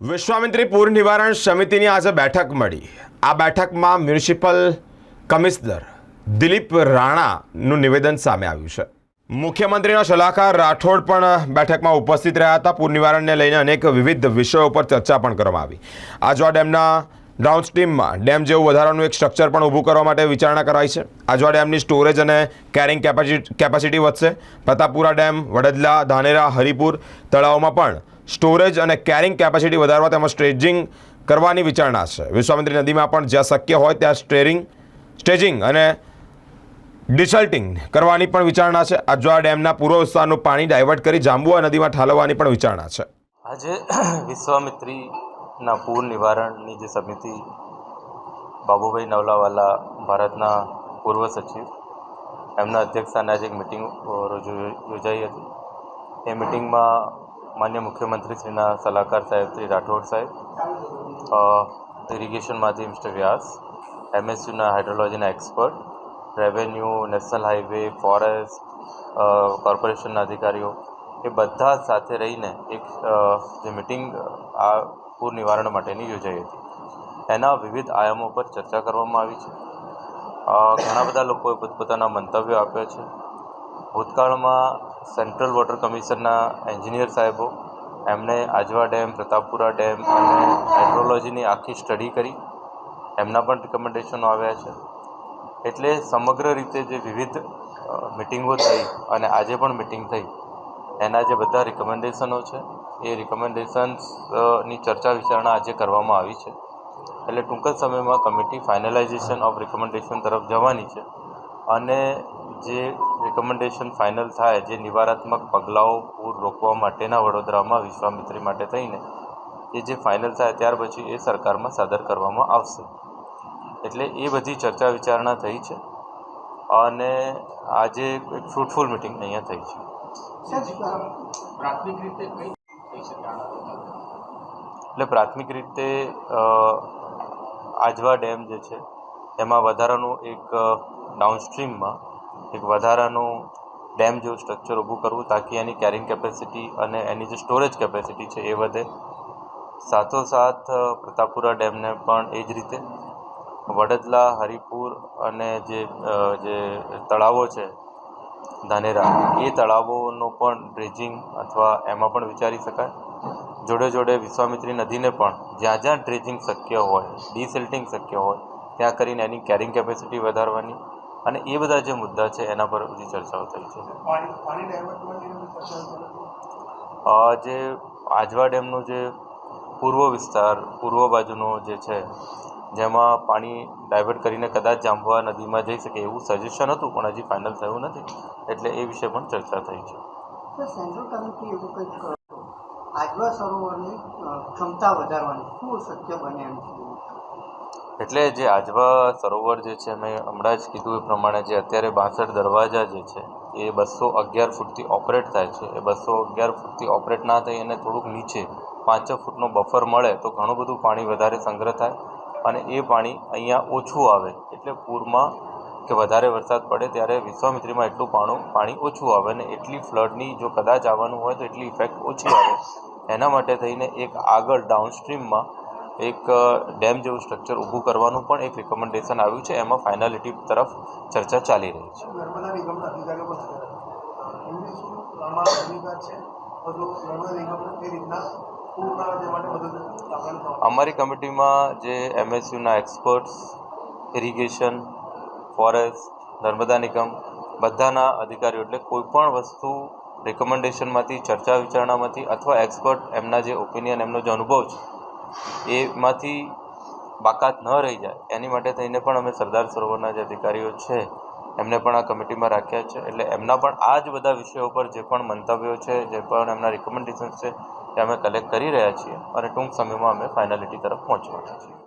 વિશ્વામિત્રી પૂર નિવારણ સમિતિની આજે બેઠક મળી. આ બેઠકમાં મ્યુનિસિપલ કમિશનર દિલીપ રાણાનું નિવેદન સામે આવ્યું છે. મુખ્યમંત્રીના સલાહકાર રાઠોડ પણ બેઠકમાં ઉપસ્થિત રહ્યા હતા. પૂર નિવારણને લઈને અનેક વિવિધ વિષયો પર ચર્ચા પણ કરવામાં આવી. આજવા ડેમના ડાઉનસ્ટ્રીમમાં ડેમ જેવું વધારાનું એક સ્ટ્રક્ચર પણ ઊભું કરવા માટે વિચારણા કરાઈ છે. આજવા ડેમની સ્ટોરેજ અને કેરિંગ કેપેસિટી વધશે. પ્રતાપપુરા ડેમ, વડદલા, ધાનેરા, હરિપુર તળાવમાં પણ સ્ટોરેજ અને કેરિંગ કેપેસિટી વધારવા તેમજ સ્ટ્રેજિંગ કરવાની વિચારણા છે. વિશ્વામિત્રી નદીમાં પણ જ્યાં શક્ય હોય ત્યાં સ્ટેરિંગ સ્ટેજિંગ અને ડિસલ્ટિંગ કરવાની પણ વિચારણા છે. અજવા ડેમના પૂર્વ વિસ્તારનું પાણી ડાયવર્ટ કરી જાંબુઆ નદીમાં ઠાલવવાની પણ વિચારણા છે. આજે વિશ્વામિત્રીના પૂર નિવારણની જે સમિતિ બાબુભાઈ નવલાવાલા ભારતના પૂર્વ સચિવ, એમના અધ્યક્ષસ્થાને આજે એક મિટિંગ યોજાઈ હતી. એ મિટિંગમાં માન્ય મુખ્યમંત્રીશ્રીના સલાહકાર સાહેબ શ્રી રાઠોડ સાહેબ ઇરિગેશનમાંથી મિસ્ટર વ્યાસ, એમએસયુના હાઇડ્રોલોજીના expert revenue national highway forest કોર્પોરેશનના અધિકારીઓ, એ બધા સાથે રહીને એક જે મિટિંગ આ પૂર નિવારણ માટેની યોજાઈ હતી. એના વિવિધ આયામો પર ચર્ચા કરવામાં આવી છે. ઘણા બધા લોકોએ પોતપોતાના મંતવ્યો આપ્યા છે. ભૂતકાળમાં સેન્ટ્રલ વોટર કમિશનના એન્જિનિયર સાહેબો એમણે આજવા ડેમ, પ્રતાપપુરા ડેમ અને હાઇડ્રોલોજીની આખી સ્ટડી કરી. એમના પણ રિકમેન્ડેશનો આવ્યા છે. એટલે સમગ્ર રીતે જે વિવિધ મિટિંગો થઈ અને આજે પણ મિટિંગ થઈ, એના જે બધા રિકમેન્ડેશનો છે એ રિકમેન્ડેશન્સની ચર્ચા વિચારણા આજે કરવામાં આવી છે. એટલે ટૂંક જ સમયમાં કમિટી ફાઇનલાઇઝેશન ઓફ રિકમેન્ડેશન તરફ જવાની છે. અને જે રિકમેન્ડેશન ફાઇનલ થાય, જે નિવારાત્મક પગલાઓ પૂર રોકવા માટેના વડોદરામાં વિશ્વામિત્રી માટે થઈને, એ જે ફાઇનલ થાય ત્યાર પછી એ સરકારમાં સાદર કરવામાં આવશે. એટલે એ બધી ચર્ચા વિચારણા થઈ છે. અને આજે એક ફ્રૂટફુલ મિટિંગ અહીંયા થઈ છે. પ્રાથમિક રીતે કઈ થઈ શકે એટલે પ્રાથમિક રીતે આજવા ડેમ જે છે, એમાં વધારાનું એક ડાઉનસ્ટ્રીમમાં એક વધારાનું ડેમ જેવું સ્ટ્રક્ચર ઊભું કરવું, તાકી એની કેરિંગ કેપેસિટી અને એની જે સ્ટોરેજ કેપેસિટી છે એ વધે. સાથોસાથ પ્રતાપપુરા ડેમને પણ એ જ રીતે વડદલા, હરિપુર અને જે જે તળાવો છે ધાનેરા. એ તળાવોનો પણ ડ્રેજિંગ અથવા એમાં પણ વિચારી શકાય. જોડે જોડે વિશ્વામિત્રી નદીને પણ જ્યાં જ્યાં ડ્રેજિંગ શક્ય હોય ડિસિલ્ટિંગ શક્ય હોય ત્યાં કરીને એની કેરિંગ કેપેસિટી વધારવાની અને એ બધા જે મુદ્દા છે એના પર બધી ચર્ચાઓ થઈ છે. જે આજવા ડેમનો જે પૂર્વ વિસ્તાર પૂર્વ બાજુનો જે છે જેમાં પાણી ડાયવર્ટ કરીને કદાચ જાંબુઆ નદીમાં જઈ શકે એવું સજેશન હતું પણ હજી ફાઇનલ થયું નથી. એટલે એ વિશે પણ ચર્ચા થઈ છે. સર સેન્ટ્રલ કમિટી એવું કંઈક કરો આજવા સરોવરની ક્ષમતા વધારવાની શું શક્ય બને એમ એટલે જે આજવા સરોવર જે છે મેં હમણાં જ કીધું એ પ્રમાણે જે અત્યારે બાસઠ દરવાજા જે છે એ બસો અગિયાર ફૂટથી ઓપરેટ થાય છે. એ બસો અગિયાર ફૂટથી ઓપરેટ ના થઈ અને થોડુંક નીચે પાંચ ફૂટનો બફર મળે તો ઘણું બધું પાણી વધારે સંગ્રહ થાય. અને એ પાણી અહીંયા ઓછું આવે. એટલે પૂરમાં કે વધારે વરસાદ પડે ત્યારે વિશ્વામિત્રીમાં એટલું પાણું, પાણી ઓછું આવે અને એટલી ફ્લડની જો કદાચ આવવાનું હોય તો એટલી ઇફેક્ટ ઓછી આવે. એના માટે થઈને એક આગળ ડાઉનસ્ટ્રીમમાં એક ડેમ જેવું સ્ટ્રક્ચર ઊભું કરવાનું પણ એક રિકમેન્ડેશન આવ્યું છે. એમાં ફાઇનાલિટી તરફ ચર્ચા ચાલી રહી છે. અમારી કમિટીમાં જે એમએસયુના experts irrigation forest Narmada Nigam, બધાના અધિકારીઓ એટલે કોઈપણ વસ્તુ રિકમેન્ડેશનમાંથી ચર્ચા વિચારણામાંથી અથવા એક્સપર્ટ એમના જે ઓપિનિયન એમનો જે અનુભવ છે, એમાંથી બાકાત ન રહી જાય. એની માટે થઈને પણ અમે સરદાર સરોવરના જે અધિકારીઓ છે, એમને પણ આ કમિટીમાં રાખ્યા છે. એટલે એમના પણ આ જ બધા વિષયો પર જે પણ મંતવ્યો છે, જે પણ એમના રિકમેન્ડેશન્સ છે એ અમે કલેક્ટ કરી રહ્યા છીએ અને ટૂંક સમયમાં અમે ફાઇનાલિટી તરફ પહોંચવાના છીએ.